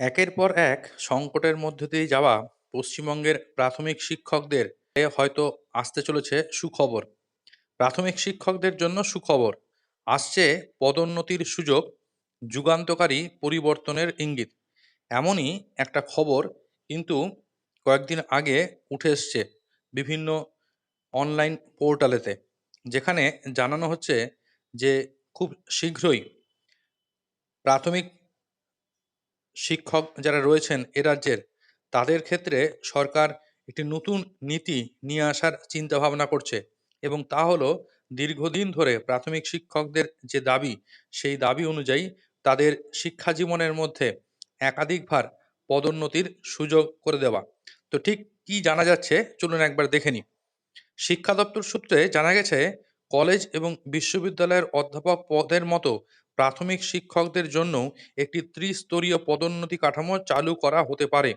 একের পর এক সংকটের মধ্যে দিয়ে যাওয়া পশ্চিমবঙ্গের প্রাথমিক শিক্ষকদের হয়তো আসতে চলেছে সুখবর। প্রাথমিক শিক্ষকদের জন্য সুখবর, আসছে পদোন্নতির সুযোগ, যুগান্তকারী পরিবর্তনের ইঙ্গিত। এমনই একটা খবর কিন্তু কয়েকদিন আগে উঠে এসছে বিভিন্ন অনলাইন পোর্টালেতে, যেখানে জানানো হচ্ছে যে খুব শীঘ্রই প্রাথমিক শিক্ষক যারা রয়েছেন এ রাজ্যের, তাদের ক্ষেত্রে সরকার একটি নতুন নীতি নিয়ে আসার চিন্তা ভাবনা করছে এবং তা হলো দীর্ঘদিন ধরে প্রাথমিক শিক্ষকদের যে দাবি, সেই দাবি অনুযায়ী তাদের শিক্ষা জীবনের মধ্যে একাধিকবার পদোন্নতির সুযোগ করে দেওয়া। তো ঠিক কি জানা যাচ্ছে? চলুন একবার দেখে নিই। শিক্ষা দপ্তর সূত্রে জানা গেছে, কলেজ এবং বিশ্ববিদ্যালয়ের অধ্যাপক পদের মতো প্রাথমিক শিক্ষকদের জন্য একটি ত্রিস্তরীয় পদোন্নতি কাঠামো চালু করা হতে পারে।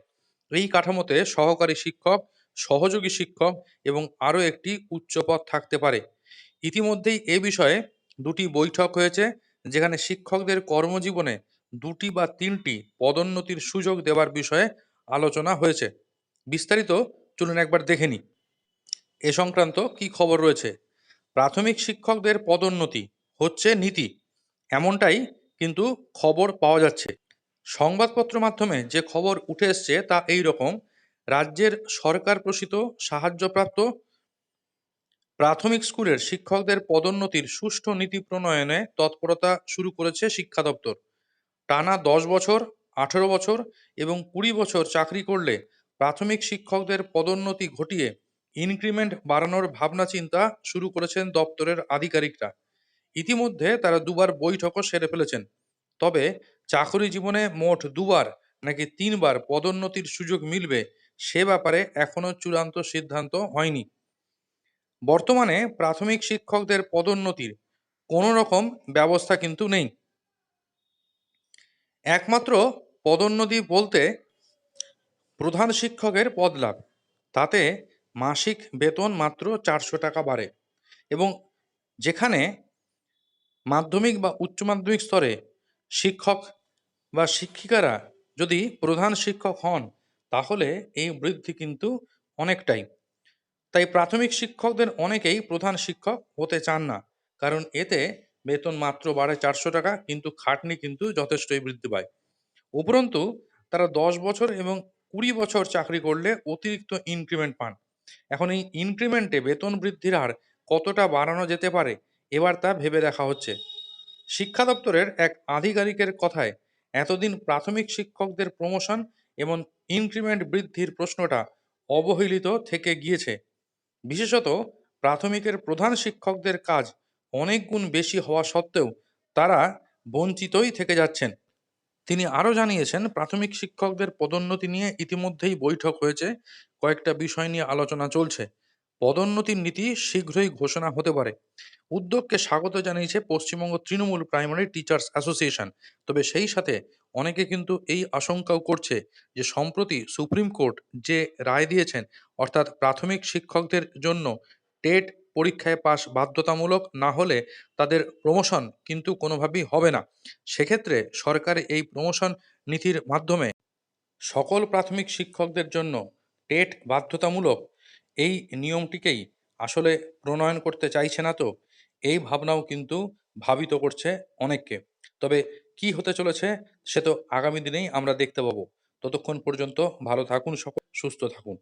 এই কাঠামোতে সহকারী শিক্ষক, সহযোগী শিক্ষক এবং আরও একটি উচ্চ পদ থাকতে পারে। ইতিমধ্যেই এ বিষয়ে দুটি বৈঠক হয়েছে, যেখানে শিক্ষকদের কর্মজীবনে দুটি বা তিনটি পদোন্নতির সুযোগ দেওয়ার বিষয়ে আলোচনা হয়েছে। বিস্তারিত চলুন একবার দেখে নিই। এ সংক্রান্ত কি খবর রয়েছে? প্রাথমিক শিক্ষকদের পদোন্নতি হচ্ছে নীতি। এমনটাই কিন্তু খবর পাওয়া যাচ্ছে। সংবাদপত্র মাধ্যমে যে খবর উঠে এসছে তা এই রকম। রাজ্যের সরকার প্রসিত সাহায্যপ্রাপ্ত প্রাথমিক স্কুলের শিক্ষকদের পদোন্নতির সুষ্ঠু নীতি প্রণয়নে তৎপরতা শুরু করেছে শিক্ষা দপ্তর। টানা দশ বছর, আঠেরো বছর এবং কুড়ি বছর চাকরি করলে প্রাথমিক শিক্ষকদের পদোন্নতি ঘটিয়ে ইনক্রিমেন্ট বাড়ানোর ভাবনা চিন্তা শুরু করেছেন দপ্তরের আধিকারিকরা। ইতিমধ্যে তারা দুবার বৈঠকও সেরে ফেলেছেন। তবে চাকরি জীবনে মোট দুবার নাকি তিনবার পদোন্নতির সুযোগ মিলবে সে ব্যাপারে এখনও চূড়ান্ত সিদ্ধান্ত হয়নি। বর্তমানে প্রাথমিক শিক্ষকদের পদোন্নতির কোনো রকম ব্যবস্থা কিন্তু নেই। একমাত্র পদোন্নতি বলতে প্রধান শিক্ষকের পদ লাভ। তাতে মাসিক বেতন মাত্র চারশো টাকা বাড়ে এবং যেখানে মাধ্যমিক বা উচ্চ মাধ্যমিক স্তরে শিক্ষক বা শিক্ষিকারা যদি প্রধান শিক্ষক হন, তাহলে এই বৃদ্ধি কিন্তু অনেকটাই। তাই প্রাথমিক শিক্ষকদের অনেকেই প্রধান শিক্ষক হতে চান না, কারণ এতে বেতন মাত্র বাড়ে চারশো টাকা, কিন্তু খাটনি কিন্তু যথেষ্টই বৃদ্ধি পায়। উপরন্তু, তারা দশ বছর এবং কুড়ি বছর চাকরি করলে অতিরিক্ত ইনক্রিমেন্ট পান। এখন এই ইনক্রিমেন্টে বেতন বৃদ্ধির হার কতটা বাড়ানো যেতে পারে এবার তা ভেবে দেখা হচ্ছে। শিক্ষা দপ্তরের এক আধিকারিকের কথায়, এতদিন প্রাথমিক শিক্ষকদের প্রমোশন এবং ইনক্রিমেন্ট বৃদ্ধির প্রশ্নটা অবহেলিত থেকে গিয়েছে। বিশেষত প্রাথমিকের প্রধান শিক্ষকদের কাজ অনেক গুণ বেশি হওয়া সত্ত্বেও তারা বঞ্চিতই থেকে যাচ্ছেন। তিনি আরও জানিয়েছেন, প্রাথমিক শিক্ষকদের পদোন্নতি নিয়ে ইতিমধ্যেই বৈঠক হয়েছে, কয়েকটা বিষয় নিয়ে আলোচনা চলছে। পদোন্নতির নীতি শীঘ্রই ঘোষণা হতে পারে। উদ্যোগকে স্বাগত জানিয়েছে Paschimbanga Trinamool primary teachers association. তবে সেই সাথে অনেকে কিন্তু এই আশঙ্কাও করছে যে সম্প্রতি সুপ্রিম কোর্ট যে রায় দিয়েছেন, অর্থাৎ প্রাথমিক শিক্ষকদের জন্য টেট পরীক্ষায় পাশ বাধ্যতামূলক না হলে তাদের প্রমোশন কিন্তু কোনোভাবেই হবে না। সেক্ষেত্রে সরকার এই প্রমোশন নীতির মাধ্যমে সকল প্রাথমিক শিক্ষকদের জন্য টেট বাধ্যতামূলক এই নিয়মটিকেই আসলে প্রণয়ন করতে চাইছে না তো, এই ভাবনাও কিন্তু ভাবিত করছে অনেককে। তবে কি হতে চলেছে সে তো আগামী দিনেই আমরা দেখতে পাবো। ততক্ষণ পর্যন্ত ভালো থাকুন সকল, সুস্থ থাকুন।